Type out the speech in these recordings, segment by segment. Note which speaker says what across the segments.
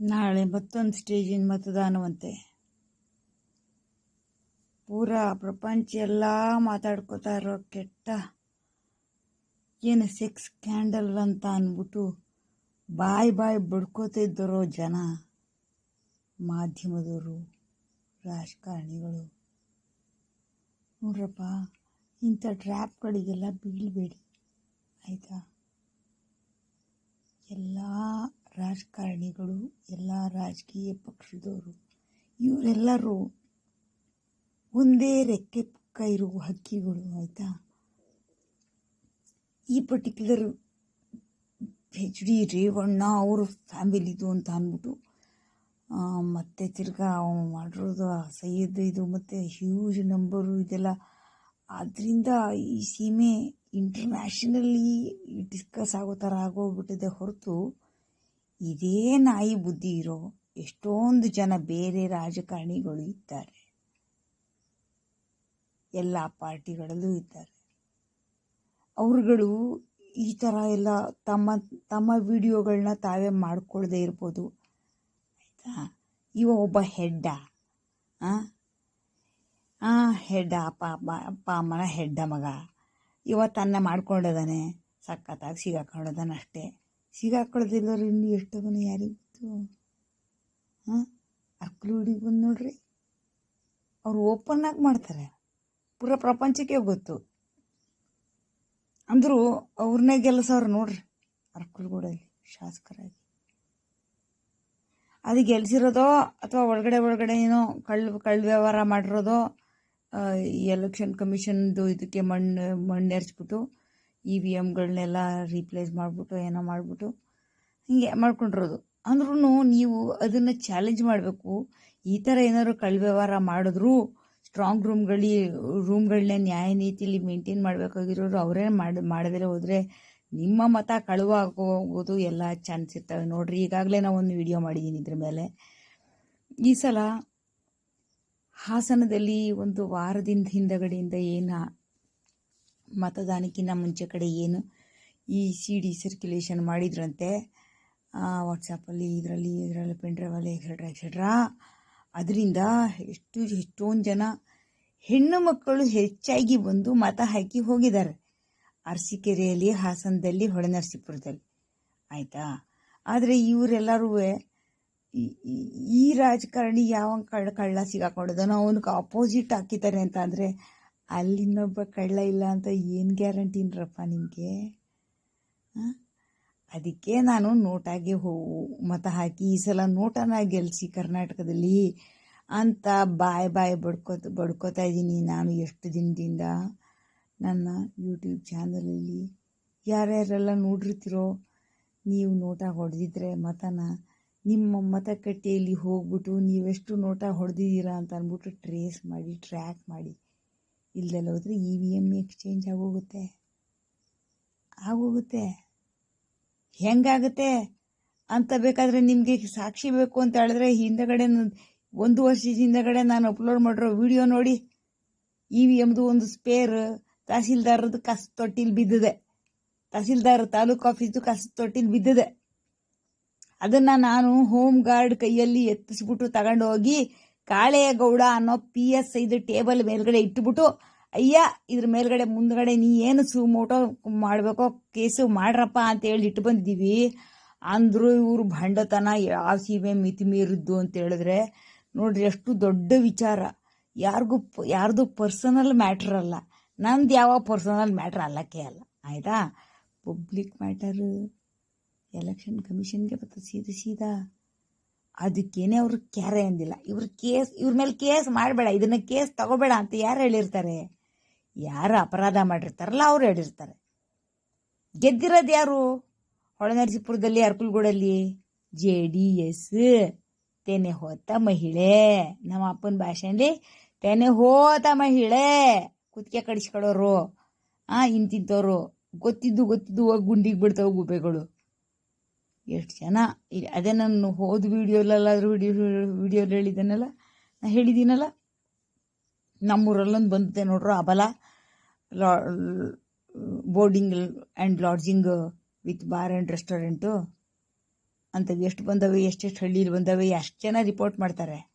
Speaker 1: ನಾಳೆ ಮತ್ತೊಂದು ಸ್ಟೇಜಿನ ಮತದಾನವಂತೆ. ಪೂರಾ ಪ್ರಪಂಚ ಎಲ್ಲ ಮಾತಾಡ್ಕೋತಾ ಇರೋ ಕೆಟ್ಟ ಏನು ಸೆಕ್ಸ್ ಕ್ಯಾಂಡಲ್ ಅಂತ ಅಂದ್ಬಿಟ್ಟು ಬಾಯ್ ಬಾಯ್ ಬಡ್ಕೋತಿದ್ದರೋ ಜನ, ಮಾಧ್ಯಮದವರು, ರಾಜಕಾರಣಿಗಳು. ನೋಡ್ರಪ್ಪ, ಇಂಥ ಟ್ರ್ಯಾಪ್ಗಳಿಗೆಲ್ಲ ಬೀಳಬೇಡಿ, ಆಯಿತಾ? ಎಲ್ಲ ರಾಜಕಾರಣಿಗಳು, ಎಲ್ಲ ರಾಜಕೀಯ ಪಕ್ಷದವರು, ಇವರೆಲ್ಲರೂ ಒಂದೇ ರೆಕ್ಕೆ ಪುಕ್ಕ ಇರುವ ಹಕ್ಕಿಗಳು, ಆಯಿತಾ? ಈ ಪರ್ಟಿಕ್ಯುಲರ್ ಹೆಚ್ ಡಿ ರೇವಣ್ಣ ಅವರು ಫ್ಯಾಮಿಲಿದು ಅಂತ ಅಂದ್ಬಿಟ್ಟು ಮತ್ತೆ ತಿರ್ಗಾ ಅವನು ಮಾಡಿರೋದು ಸೈಯದ್ ಇದು, ಮತ್ತು ಹ್ಯೂಜ್ ನಂಬರು ಇದೆಲ್ಲ. ಆದ್ದರಿಂದ ಈ ಸೀಮೆ ಇಂಟರ್ನ್ಯಾಷನಲಿ ಡಿಸ್ಕಸ್ ಆಗೋ ಥರ ಆಗೋಗ್ಬಿಟ್ಟಿದೆ ಹೊರತು ಇದೇ ನಾಯಿ ಬುದ್ಧಿ ಇರೋ ಎಷ್ಟೊಂದು ಜನ ಬೇರೆ ರಾಜಕಾರಣಿಗಳು ಇದ್ದಾರೆ. ಎಲ್ಲ ಪಾರ್ಟಿಗಳಲ್ಲೂ ಇದ್ದಾರೆ. ಅವರುಗಳು ಈ ಥರ ಎಲ್ಲ ತಮ್ಮ ತಮ್ಮ ವಿಡಿಯೋಗಳನ್ನ ತಾವೇ ಮಾಡ್ಕೊಳ್ಳದೆ ಇರ್ಬೋದು. ಆಯಿತಾ? ಇವ ಒಬ್ಬ ಹೆಡ್ಡ. ಹಾಂ ಹೆಡ್ಡ ಅಪ್ಪ ಅಪ್ಪ ಅಮ್ಮನ ಹೆಡ್ಡ ಮಗ. ಇವ ತನ್ನ ಮಾಡ್ಕೊಂಡಿದ್ದಾನೆ ಸಖತ್ತಾಗಿ ಸಿಗಾಕೊಂಡಿದ್ದಾನೆ ಅಷ್ಟೇ. ಸಿಗಾಕೊಳ್ಳೋದಿಲ್ಲರು ಇನ್ನು ಎಷ್ಟು ಯಾರಿಗೆ ಗೊತ್ತು ಹಾಂ? ಅಕ್ಲೂಡಿಗೆ ಬಂದು ನೋಡ್ರಿ. ಅವ್ರು ಓಪನ್ ಆಗಿ ಮಾಡ್ತಾರೆ. ಪೂರ ಪ್ರಪಂಚಕ್ಕೆ ಗೊತ್ತು. ಅಂದರೂ ಅವ್ರನ್ನೇ ಗೆಲ್ಲಿಸೋರು ನೋಡ್ರಿ ಅರ್ಕಲ್ಗೂಡಲ್ಲಿ, ಶಾಸಕರಾಗಿ. ಅದು ಗೆಲ್ಸಿರೋದೋ ಅಥವಾ ಒಳಗಡೆ ಒಳಗಡೆ ಏನೋ ಕಳ್ಳ ಕಳ್ಳ ವ್ಯವಹಾರ ಮಾಡಿರೋದೋ ಎಲೆಕ್ಷನ್ ಕಮಿಷನ್ದು ಇದಕ್ಕೆ ಮಣ್ಣು ಮಣ್ಣು ಎರ್ಚ್ಬಿಟ್ಟು ಇ ವಿ ಎಮ್ಗಳನ್ನೆಲ್ಲ ರೀಪ್ಲೇಸ್ ಮಾಡಿಬಿಟ್ಟು, ಏನೋ ಮಾಡಿಬಿಟ್ಟು ಹೀಗೆ ಮಾಡ್ಕೊಂಡಿರೋದು. ಅಂದ್ರೂ ನೀವು ಅದನ್ನು ಚಾಲೆಂಜ್ ಮಾಡಬೇಕು. ಈ ಥರ ಏನಾದ್ರು ಕಳ್ವ್ಯವಹಾರ ಮಾಡಿದ್ರು ಸ್ಟ್ರಾಂಗ್ ರೂಮ್ಗಳಿ ರೂಮ್ಗಳನ್ನೇ ನ್ಯಾಯ ನೀತಿಲಿ ಮೇಂಟೈನ್ ಮಾಡಬೇಕಾಗಿರೋರು ಅವರೇ ಮಾಡಿ, ಮಾಡದೇ ಹೋದರೆ ನಿಮ್ಮ ಮತ ಕಳುವಾಗೋಗೋದು ಎಲ್ಲ ಚಾನ್ಸ್ ಇರ್ತವೆ. ನೋಡ್ರಿ, ಈಗಾಗಲೇ ನಾವು ಒಂದು ವಿಡಿಯೋ ಮಾಡಿದ್ದೀನಿ ಇದ್ರ ಮೇಲೆ. ಈ ಸಲ ಹಾಸನದಲ್ಲಿ ಒಂದು ವಾರದಿಂದ ಹಿಂದಗಡೆಯಿಂದ ಏನು ಮತದಾನಕ್ಕಿಂತ ಮುಂಚೆ ಕಡೆ ಏನು ಈ ಸಿ ಡಿ ಸರ್ಕ್ಯುಲೇಷನ್ ಮಾಡಿದ್ರಂತೆ. ವಾಟ್ಸಪ್ಪಲ್ಲಿ ಇದರಲ್ಲಿ ಇದರಲ್ಲಿ ಪೆನ್ಡ್ರೈವಲ್ಲಿ ಎಕ್ಸೆಟ್ರಾ ಎಕ್ಸೆಟ್ರಾ ಅದರಿಂದ ಎಷ್ಟು, ಎಷ್ಟೊಂದು ಜನ ಹೆಣ್ಣು ಮಕ್ಕಳು ಹೆಚ್ಚಾಗಿ ಬಂದು ಮತ ಹಾಕಿ ಹೋಗಿದ್ದಾರೆ. ಅರಸೀಕೆರೆಯಲ್ಲಿ, ಹಾಸನದಲ್ಲಿ, ಹೊಳೆನರಸೀಪುರದಲ್ಲಿ. ಆಯಿತಾ? ಆದರೆ ಇವರೆಲ್ಲರೂ ಈ ರಾಜಕಾರಣಿ ಯಾವ ಕಳ್ಳ ಕಳ್ಳ ಸಿಗಾಕೊಂಡಿದ್ದಾನೋ ಅವನಿಗೆ ಅಪೋಸಿಟ್ ಹಾಕಿದ್ದಾರೆ ಅಂತ ಅಂದರೆ ಅಲ್ಲಿನ್ನೊಬ್ಬ ಕಳ್ಳ ಇಲ್ಲ ಅಂತ ಏನು ಗ್ಯಾರಂಟಿನ್ರಪ್ಪ ನಿಮಗೆ? ಅದಕ್ಕೆ ನಾನು ನೋಟಾಗೆ ಹೋ, ಮತ ಹಾಕಿ ಈ ಸಲ ನೋಟನ ಗೆಲ್ಸಿ ಕರ್ನಾಟಕದಲ್ಲಿ ಅಂತ ಬಾಯ್ ಬಾಯ್ ಬಡ್ಕೋತ, ಬಡ್ಕೋತಾ ಇದ್ದೀನಿ ನಾನು ಎಷ್ಟು ದಿನದಿಂದ ನನ್ನ ಯೂಟ್ಯೂಬ್ ಚಾನಲಲ್ಲಿ. ಯಾರ್ಯಾರೆಲ್ಲ ನೋಡಿರ್ತೀರೋ, ನೀವು ನೋಟ ಹೊಡೆದಿದ್ರೆ ಮತನ ನಿಮ್ಮ ಮತಗಟ್ಟೆಯಲ್ಲಿ ಹೋಗ್ಬಿಟ್ಟು ನೀವೆಷ್ಟು ನೋಟ ಹೊಡೆದಿದ್ದೀರಾ ಅಂತ ಅಂದ್ಬಿಟ್ಟು ಟ್ರೇಸ್ ಮಾಡಿ ಟ್ರ್ಯಾಕ್ ಮಾಡಿ. ಇಲ್ದೆಲ್ಲ ಹೋದರೆ ಇ ವಿ ಎಂ ಎಕ್ಸ್ಚೇಂಜ್ ಆಗೋಗುತ್ತೆ. ಆಗೋಗುತ್ತೆ. ಹೆಂಗಾಗುತ್ತೆ? ಅಂತ ಬೇಕಾದರೆ ನಿಮಗೆ ಸಾಕ್ಷಿ ಬೇಕು ಅಂತ ಹೇಳಿದ್ರೆ ಹಿಂದಗಡೆ ಒಂದು ವರ್ಷದ ಹಿಂದಗಡೆ ನಾನು ಅಪ್ಲೋಡ್ ಮಾಡಿರೋ ವಿಡಿಯೋ ನೋಡಿ. ಇ ವಿ ಎಮ್ದು ಒಂದು ಸ್ಪೇರ್ ತಹಸೀಲ್ದಾರದ್ದು ಕಸ ತೊಟ್ಟಿಲಿ ಬಿದ್ದಿದೆ. ತಹಸೀಲ್ದಾರ್ ತಾಲೂಕು ಆಫೀಸ್ದು ಕಸ ತೊಟ್ಟಿಲಿ ಬಿದ್ದಿದೆ. ಅದನ್ನ ನಾನು ಹೋಮ್ ಗಾರ್ಡ್ ಕೈಯಲ್ಲಿ ಎತ್ತಿಸ್ಬಿಟ್ಟು ತಗೊಂಡು ಹೋಗಿ ಕಾಳೆಯಗೌಡ ಅನ್ನೋ ಪಿ ಎಸ್ ಇದು ಟೇಬಲ್ ಮೇಲ್ಗಡೆ ಇಟ್ಬಿಟ್ಟು ಅಯ್ಯ, ಇದ್ರ ಮೇಲ್ಗಡೆ ಮುಂದ್ಗಡೆ ನೀ ಏನು ಸುಮೋಟೋ ಮಾಡಬೇಕೋ, ಕೇಸು ಮಾಡ್ರಪ್ಪ ಅಂತ ಹೇಳಿ ಇಟ್ಟು ಬಂದಿದ್ದೀವಿ. ಅಂದ್ರು ಇವ್ರು ಭಂಡತನ ಯಾವ ಸೀಮೆ ಮಿತಿ ಮೀರಿದ್ದು ಅಂತ ಹೇಳಿದ್ರೆ, ನೋಡ್ರಿ ಎಷ್ಟು ದೊಡ್ಡ ವಿಚಾರ. ಯಾರಿಗೂ ಯಾರ್ದು ಪರ್ಸನಲ್ ಮ್ಯಾಟ್ರ್ ಅಲ್ಲ. ನಂದು ಯಾವ ಪರ್ಸನಲ್ ಮ್ಯಾಟ್ರ್ ಅಲ್ಲಕ್ಕೆ ಅಲ್ಲ. ಆಯಿತಾ? ಪಬ್ಲಿಕ್ ಮ್ಯಾಟರು ಎಲೆಕ್ಷನ್ ಕಮಿಷನ್ಗೆ ಬರ್ತದೆ ಸೀದಾ ಸೀದಾ. ಅದಕ್ಕೇನೆ ಅವರು ಕ್ಯಾರೆ ಅಂದಿಲ್ಲ. ಇವ್ರ ಕೇಸ್, ಇವ್ರ ಮೇಲೆ ಕೇಸ್ ಮಾಡಬೇಡ, ಇದನ್ನ ಕೇಸ್ ತಗೋಬೇಡ ಅಂತ ಯಾರು ಹೇಳಿರ್ತಾರೆ? ಯಾರು ಅಪರಾಧ ಮಾಡಿರ್ತಾರಲ್ಲ ಅವ್ರು ಹೇಳಿರ್ತಾರೆ. ಗೆದ್ದಿರೋದು ಯಾರು? ಹೊಳೆನರಸೀಪುರದಲ್ಲಿ, ಅರ್ಕುಲ್ಗೂಡಲ್ಲಿ. ಜೆ ಡಿ ಎಸ್ ತೆನೆ ಹೋತ ಮಹಿಳೆ. ನಮ್ಮ ಅಪ್ಪನ ಭಾಷೆಯಲ್ಲಿ ತೆನೆ ಹೋತ ಮಹಿಳೆ. ಕುತ್ತಿಗೆ ಕಡಿಸ್ಕೊಳ್ಳೋರು, ಆ ಇಂತಿಂತವ್ರು ಗೊತ್ತಿದ್ದು ಗೊತ್ತಿದ್ದು ಹೋಗಿ ಗುಂಡಿಗೆ ಬಿಡ್ತಾವೆ ಗುಬ್ಬೆಗಳು. ಎಷ್ಟು ಜನ? ಇಲ್ಲಿ ಅದೇ ನಾನು ಹೋದ ವೀಡಿಯೋಲೆಲ್ಲಾದರೂ ವಿಡಿಯೋ ವೀಡಿಯೋಲಿ ಹೇಳಿದ್ದೇನಲ್ಲ? ನಾನು ಹೇಳಿದ್ದೀನಲ್ಲ? ನಮ್ಮೂರಲ್ಲೊಂದು ಬಂದಿದೆ ನೋಡ್ರು ಅಬಲ. ಲಾ, boarding and lodging with bar and restaurant. ಅಂಥವು ಎಷ್ಟು ಬಂದವೆ, ಎಷ್ಟೆಷ್ಟು ಹಳ್ಳಿಲಿ ಬಂದವೆ, ಎಷ್ಟು ಜನ ರಿಪೋರ್ಟ್ ಮಾಡ್ತಾರೆ?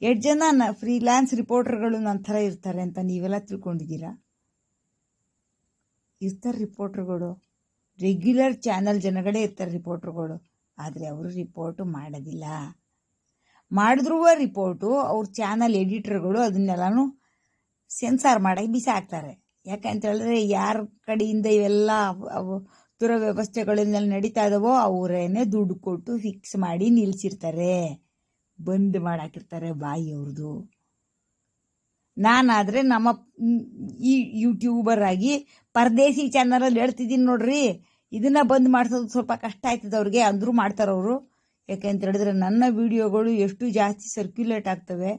Speaker 1: ಎಷ್ಟು ಜನ ನ ಫ್ರೀಲ್ಯಾನ್ಸ್ ರಿಪೋರ್ಟರ್ಗಳು ನನ್ನ ಥರ ಇರ್ತಾರೆ ಅಂತ ನೀವೆಲ್ಲ ತಿಳ್ಕೊಂಡಿದ್ದೀರಾ? ಇರ್ತಾರೆ ರಿಪೋರ್ಟ್ರುಗಳು. ರೆಗ್ಯುಲರ್ ಚಾನಲ್ ಜನಗಳೇ ಇರ್ತಾರೆ ರಿಪೋರ್ಟ್ರುಗಳು ಆದರೆ ಅವರು ರಿಪೋರ್ಟು ಮಾಡೋದಿಲ್ಲ. ಮಾಡಿದ್ರೂ ರಿಪೋರ್ಟು ಅವ್ರ ಚಾನಲ್ ಎಡಿಟರ್ಗಳು ಅದನ್ನೆಲ್ಲನೂ ಸೆನ್ಸಾರ್ ಮಾಡಿ ಬಿಸಾಕ್ತಾರೆ ಯಾಕಂತ ಹೇಳಿದ್ರೆ ಯಾರ ಕಡೆಯಿಂದ ಇವೆಲ್ಲ ದುರವ್ಯವಸ್ಥೆಗಳನ್ನೆಲ್ಲ ನಡೀತಾ ಇದಾವೋ ಅವರೇನೆ ದುಡ್ಡು ಕೊಟ್ಟು ಫಿಕ್ಸ್ ಮಾಡಿ ನಿಲ್ಸಿರ್ತಾರೆ. ಬಂದ್ ಮಾಡಾಕಿರ್ತಾರೆ ಬಾಯಿ ಅವ್ರದ್ದು ನಾನಾದರೆ ನಮ್ಮ ಈ ಯೂಟ್ಯೂಬರ್ ಆಗಿ ಪರದೇಸಿ ಚಾನಲಲ್ಲಿ ಹೇಳ್ತಿದ್ದೀನಿ ನೋಡ್ರಿ. ಇದನ್ನ ಬಂದ್ ಮಾಡಿಸೋದು ಸ್ವಲ್ಪ ಕಷ್ಟ ಆಯ್ತದ ಅವ್ರಿಗೆ. ಅಂದರೂ ಮಾಡ್ತಾರೆ ಅವರು. ಯಾಕೆಂತ ಹೇಳಿದ್ರೆ ನನ್ನ ವಿಡಿಯೋಗಳು ಎಷ್ಟು ಜಾಸ್ತಿ ಸರ್ಕ್ಯುಲೇಟ್ ಆಗ್ತವೆ.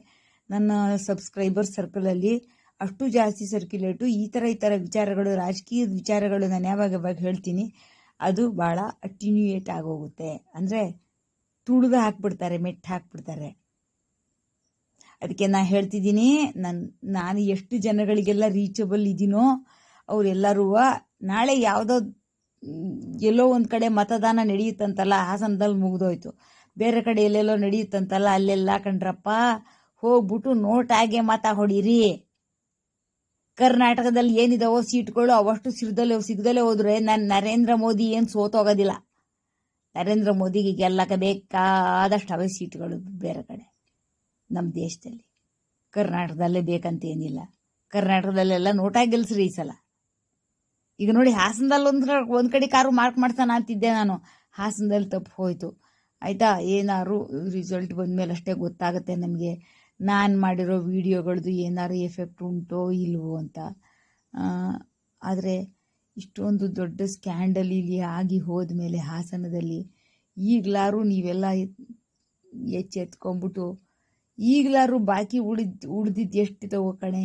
Speaker 1: ನನ್ನ ಸಬ್ಸ್ಕ್ರೈಬರ್ ಸರ್ಕಲಲ್ಲಿ ಅಷ್ಟು ಜಾಸ್ತಿ ಸರ್ಕ್ಯುಲೇಟು ಈ ಥರ ಈ ಥರ ವಿಚಾರಗಳು, ರಾಜಕೀಯದ ವಿಚಾರಗಳು ನಾನು ಯಾವಾಗ ಯಾವಾಗ ಹೇಳ್ತೀನಿ. ಅದು ಭಾಳ ಅಟಿನ್ಯೂಯೇಟ್ ಆಗೋಗುತ್ತೆ. ಅಂದರೆ ತುಳಿದು ಹಾಕ್ಬಿಡ್ತಾರೆ, ಮೆಟ್ಟು ಹಾಕ್ಬಿಡ್ತಾರೆ. ಅದಕ್ಕೆ ನಾನು ಹೇಳ್ತಿದ್ದೀನಿ ನನ್ನ ನಾನು ಎಷ್ಟು ಜನಗಳಿಗೆಲ್ಲ ರೀಚಬಲ್ ಇದ್ದೀನೋ ಅವರೆಲ್ಲರೂ ನಾಳೆ ಯಾವುದೋ, ಎಲ್ಲೋ ಒಂದು ಕಡೆ ಮತದಾನ ನಡೆಯುತ್ತಂತಲ್ಲ ಹಾಸನದಲ್ಲಿ ಮುಗಿದೋಯ್ತು. ಬೇರೆ ಕಡೆ ಎಲ್ಲೆಲ್ಲೋ ನಡೆಯುತ್ತಂತಲ್ಲ, ಅಲ್ಲೆಲ್ಲ ಕಂಡ್ರಪ್ಪ, ಹೋಗ್ಬಿಟ್ಟು ನೋಟಾಗೆ ಮತ ಹೊಡೀರಿ. ಕರ್ನಾಟಕದಲ್ಲಿ ಏನಿದಾವೋ ಸೀಟ್ಗಳು, ಅವಷ್ಟು ಸಿಗ್ದಲೆ ಸಿಗದಲ್ಲೇ ಹೋದ್ರೆ ನಾನು ನರೇಂದ್ರ ಮೋದಿ ಏನು ಸೋತೋಗೋದಿಲ್ಲ ನರೇಂದ್ರ ಮೋದಿಗೆ ಗೆಲ್ಲಕ್ಕೆ ಬೇಕಾದಷ್ಟು ಅವೇ ಸೀಟ್ಗಳು ಬೇರೆ ಕಡೆ ನಮ್ಮ ದೇಶದಲ್ಲಿ. ಕರ್ನಾಟಕದಲ್ಲೇ ಬೇಕಂತ ಏನಿಲ್ಲ. ಕರ್ನಾಟಕದಲ್ಲೆಲ್ಲ ನೋಟಾಗಿ ಗೆಲ್ಸ್ರಿ ಈ ಸಲ. ಈಗ ನೋಡಿ ಹಾಸನದಲ್ಲಿ ಒಂದು ಒಂದು ಕಡೆ ಕಾರು ಮಾರ್ಕ್ ಮಾಡ್ತಾನ ಅಂತಿದ್ದೆ ನಾನು. ಹಾಸನದಲ್ಲಿ ತಪ್ಪು ಹೋಯ್ತು. ಆಯಿತಾ? ಏನಾರು ರಿಸಲ್ಟ್ ಬಂದಮೇಲೆ ಅಷ್ಟೇ ಗೊತ್ತಾಗುತ್ತೆ ನಮಗೆ. ನಾನು ಮಾಡಿರೋ ವಿಡಿಯೋಗಳದ್ದು ಏನಾರು ಎಫೆಕ್ಟ್ ಉಂಟೋ ಇಲ್ವೋ ಅಂತ. ಆದರೆ ಇಷ್ಟೊಂದು ದೊಡ್ಡ ಸ್ಕ್ಯಾಂಡಲ್ ಇಲ್ಲಿ ಆಗಿ ಹೋದ್ಮೇಲೆ ಹಾಸನದಲ್ಲಿ ಈಗಲಾರು ನೀವೆಲ್ಲ ಎಚ್ಚೆತ್ಕೊಂಡ್ಬಿಟ್ಟು ಈಗಲಾರು ಬಾಕಿ ಉಳಿದ್ ಉಳಿದಿದ್ದು ಎಷ್ಟಿದಾವೋ ಕಣೆ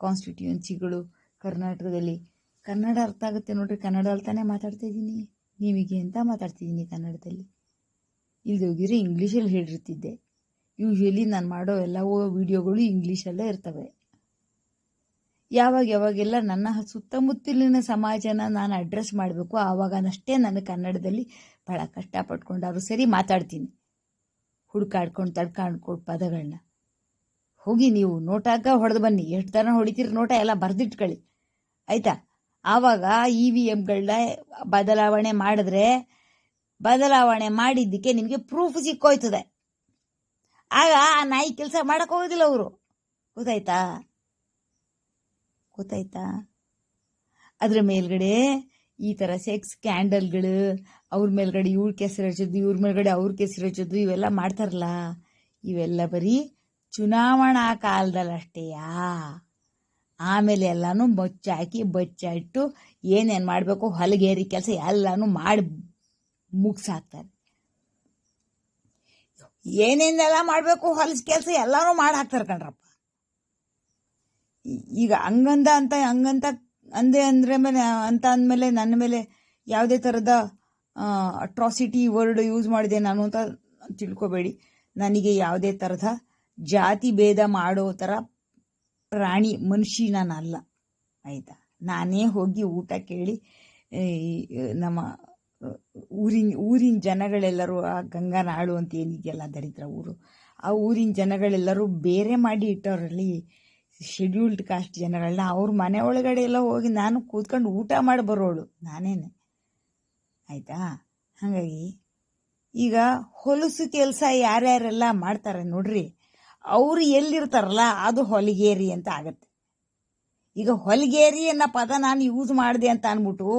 Speaker 1: ಕಾನ್ಸ್ಟಿಟ್ಯೂನ್ಸಿಗಳು ಕರ್ನಾಟಕದಲ್ಲಿ. ಕನ್ನಡ ಅರ್ಥ ಆಗುತ್ತೆ ನೋಡ್ರಿ. ಕನ್ನಡದಲ್ಲಿ ತಾನೇ ಮಾತಾಡ್ತಾ ಇದ್ದೀನಿ. ನಿಮಗೆ ಅಂತ ಮಾತಾಡ್ತಿದ್ದೀನಿ ಕನ್ನಡದಲ್ಲಿ? ಇಲ್ಲಿ ಹೋಗಿದ್ರೆ ಇಂಗ್ಲೀಷಲ್ಲಿ ಹೇಳಿರ್ತಿದ್ದೆ. ಯೂಶ್ವಲಿ ನಾನು ಮಾಡೋ ಎಲ್ಲವೂ ವಿಡಿಯೋಗಳು ಇಂಗ್ಲೀಷಲ್ಲೇ ಇರ್ತವೆ. ಯಾವಾಗ ಯಾವಾಗೆಲ್ಲ ನನ್ನ ಸುತ್ತಮುತ್ತಲಿನ ಸಮಾಜನ ನಾನು ಅಡ್ರೆಸ್ ಮಾಡಬೇಕು, ಆವಾಗನಷ್ಟೇ ನಾನು ಕನ್ನಡದಲ್ಲಿ ಭಾಳ ಕಷ್ಟಪಟ್ಕೊಂಡಾದ್ರು ಸರಿ ಮಾತಾಡ್ತೀನಿ. ಹುಡುಕಾಡ್ಕೊಂಡು ತಡ್ಕಾಡ್ಕೊಂಡು ಪದಗಳನ್ನ ಹೋಗಿ ನೀವು ನೋಟಾಗ ಹೊಡೆದು ಬನ್ನಿ. ಎಷ್ಟು ಥರ ಹೊಡಿತೀರಿ ನೋಟ ಎಲ್ಲ ಬರೆದಿಟ್ಕೊಳ್ಳಿ. ಆಯಿತಾ? ಆವಾಗ ಇ ವಿ ಎಮ್ಗಳನ್ನ ಬದಲಾವಣೆ ಮಾಡಿದ್ರೆ, ಬದಲಾವಣೆ ಮಾಡಿದ್ದಕ್ಕೆ ನಿಮಗೆ ಪ್ರೂಫ್ ಸಿಕ್ಕೋಯ್ತದೆ. ಆಗ ಆ ನಾಯಿ ಕೆಲಸ ಮಾಡಕ್ ಹೋಗೋದಿಲ್ಲ ಅವರು. ಗೊತ್ತಾಯ್ತಾ? ಗೊತ್ತಾಯ್ತಾ? ಅದ್ರ ಮೇಲ್ಗಡೆ ಈ ಥರ ಸೆಕ್ಸ್ ಕ್ಯಾಂಡಲ್ಗಳು ಅವ್ರ ಮೇಲ್ಗಡೆ ಇವ್ರ ಕೆಸರು ಹಚ್ಚೋದು ಇವ್ರ ಮೇಲ್ಗಡೆ ಅವ್ರ ಕೆಸರು ಹಚ್ಚೋದು ಇವೆಲ್ಲ ಮಾಡ್ತಾರಲ್ಲ, ಇವೆಲ್ಲ ಬರೀ ಚುನಾವಣಾ ಕಾಲದಲ್ಲಷ್ಟೇಯಾ ಆಮೇಲೆ ಎಲ್ಲಾನು ಬಚ್ಚ ಇಟ್ಟು ಏನೇನು ಮಾಡಬೇಕು, ಹೊಲಗೇರಿ ಕೆಲಸ ಎಲ್ಲಾನು ಮಾಡಿ ಮುಗಿಸಾಕ್ತಾರೆ. ಏನೇನೆಲ್ಲ ಮಾಡಬೇಕು ಹೊಲಸ ಕೆಲಸ ಎಲ್ಲಾನು ಮಾಡಿ ಹಾಕ್ತಾರೆ ಕಣ್ರಪ್ಪ. ಈಗ ಹಂಗಂದ ಅಂತ, ಹಂಗಂತ ಅಂದೆ ಅಂದ್ರೆ ಮೇಲೆ, ಅಂತ ಅಂದಮೇಲೆ ನನ್ನ ಮೇಲೆ ಯಾವುದೇ ಥರದ ಅಟ್ರಾಸಿಟಿ ವರ್ಡ್ ಯೂಸ್ ಮಾಡಿದೆ ನಾನು ಅಂತ ತಿಳ್ಕೊಬೇಡಿ. ನನಗೆ ಯಾವುದೇ ಥರದ ಜಾತಿ ಭೇದ ಮಾಡೋ ಥರ ಪ್ರಾಣಿ ಮನುಷ್ಯ ನಾನಲ್ಲ ಆಯಿತಾ? ನಾನೇ ಹೋಗಿ ಊಟ ಕೇಳಿ ನಮ್ಮ ಊರಿನ ಊರಿನ ಜನಗಳೆಲ್ಲರೂ ಆ ಗಂಗಾನಾಡು ಅಂತ ಏನಿದೆಯಲ್ಲ ದರಿದ್ರ ಊರು, ಆ ಊರಿನ ಜನಗಳೆಲ್ಲರೂ ಬೇರೆ ಮಾಡಿ ಇಟ್ಟವರಲ್ಲಿ ಶೆಡ್ಯೂಲ್ಡ್ ಕಾಸ್ಟ್ ಜನಗಳನ್ನ ಅವ್ರ ಮನೆ ಒಳಗಡೆ ಎಲ್ಲ ಹೋಗಿ ನಾನು ಕೂತ್ಕೊಂಡು ಊಟ ಮಾಡಿ ಬರೋಳು, ನಾನೇನೆ. ಆಯಿತಾ? ಹಾಗಾಗಿ ಈಗ ಹೊಲಸು ಕೆಲಸ ಯಾರ್ಯಾರೆಲ್ಲ ಮಾಡ್ತಾರೆ ನೋಡ್ರಿ. ಅವರು ಎಲ್ಲಿರ್ತಾರಲ್ಲ, ಅದು ಹೊಲಿಗೇರಿ ಅಂತ ಆಗುತ್ತೆ. ಈಗ ಹೊಲಿಗೇರಿ ಅನ್ನೋ ಪದ ನಾನು ಯೂಸ್ ಮಾಡಿದೆ ಅಂತ ಅಂದ್ಬಿಟ್ಟು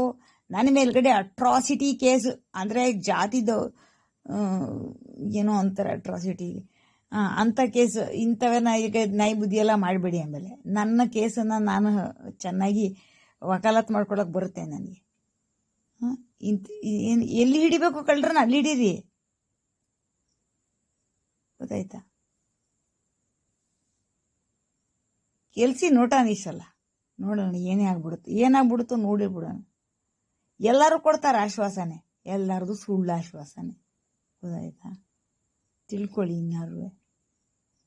Speaker 1: ನನ್ನ ಮೇಲ್ಗಡೆ ಅಟ್ರಾಸಿಟಿ ಕೇಸ್ ಅಂದರೆ ಜಾತಿದ ಏನೋ ಅಂತಾರೆ ಅಟ್ರಾಸಿಟಿ ಅಂಥ ಕೇಸ್ ಇಂಥವೆಲ್ಲ ಈಗ ನಾಯಿ ಬುದ್ಧಿ ಎಲ್ಲ ಮಾಡಬೇಡಿ ಆಮೇಲೆ. ನನ್ನ ಕೇಸನ್ನು ನಾನು ಚೆನ್ನಾಗಿ ವಕಾಲತ್ ಮಾಡ್ಕೊಳಕ್ಕೆ ಬರುತ್ತೆ ನನಗೆ. ಇಂಥ ಏನು, ಎಲ್ಲಿ ಹಿಡಿಬೇಕು ಕಳ್ರನ್ನ ಅಲ್ಲಿ ಹಿಡೀರಿ. ಗೊತ್ತಾಯ್ತಾ? ಕೆಲ್ಸಿ ನೋಟಾನ ಈ ಸಲ ನೋಡೋಣ, ಏನೇ ಆಗ್ಬಿಡುತ್ತೆ. ಏನಾಗ್ಬಿಡುತ್ತೋ ನೋಡಿ ಬಿಡೋಣ. ಎಲ್ಲರೂ ಕೊಡ್ತಾರೆ ಆಶ್ವಾಸನೆ. ಎಲ್ಲರದು ಸುಳ್ಳು ಆಶ್ವಾಸನೆ. ಗೊತ್ತಾಯ್ತಾ? ತಿಳ್ಕೊಳ್ಳಿ ಇನ್ನಾರು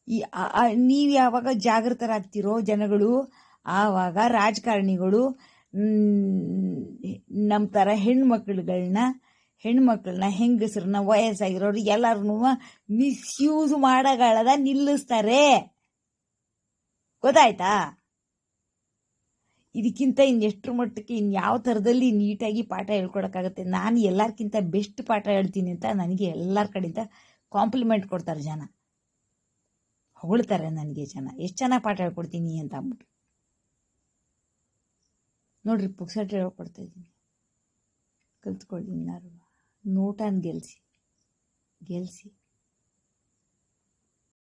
Speaker 1: ಈ ನೀವು ಯಾವಾಗ ಜಾಗೃತರಾಗ್ತಿರೋ ಜನಗಳು, ಆವಾಗ ರಾಜಕಾರಣಿಗಳು ನಮ್ಮ ಥರ ಹೆಣ್ಮಕ್ಳುಗಳನ್ನ ಹೆಣ್ಮಕ್ಳನ್ನ, ಹೆಂಗಸ್ರನ್ನ, ವಯಸ್ಸಾಗಿರೋರು ಎಲ್ಲರನ್ನೂ ಮಿಸ್ಯೂಸ್ ಮಾಡಗಳದ ನಿಲ್ಲಿಸ್ತಾರೆ. ಗೊತ್ತಾಯ್ತಾ? ಇದಕ್ಕಿಂತ ಇನ್ನೆಷ್ಟರ ಮಟ್ಟಕ್ಕೆ ಇನ್ಯಾವ ಥರದಲ್ಲಿ ನೀಟಾಗಿ ಪಾಠ ಹೇಳ್ಕೊಡೋಕ್ಕಾಗತ್ತೆ? ನಾನು ಎಲ್ಲರಿಗಿಂತ ಬೆಸ್ಟ್ ಪಾಠ ಹೇಳ್ತೀನಿ ಅಂತ ನನಗೆ ಎಲ್ಲರ ಕಡೆಯಿಂದ ಕಾಂಪ್ಲಿಮೆಂಟ್ ಕೊಡ್ತಾರೆ ಜನ. ಹೊಗಳ್ತಾರೆ ನನಗೆ ಜನ. ಎಷ್ಟು ಚೆನ್ನಾಗಿ ಪಾಠ ಹೇಳ್ಕೊಡ್ತೀನಿ ಅಂತ ಅಂದ್ಬಿಟ್ಟು. ನೋಡ್ರಿ ಪುಕ್ಸಟ್ಟೆ ಹೇಳ್ಕೊಡ್ತಾ ಇದ್ದೀನಿ. ಕಲ್ತ್ಕೊಳ್ಳಿ ನಾನು ನೋಟನ್ ಗೆಲ್ಸಿ. ಗೆಲ್ಸಿ.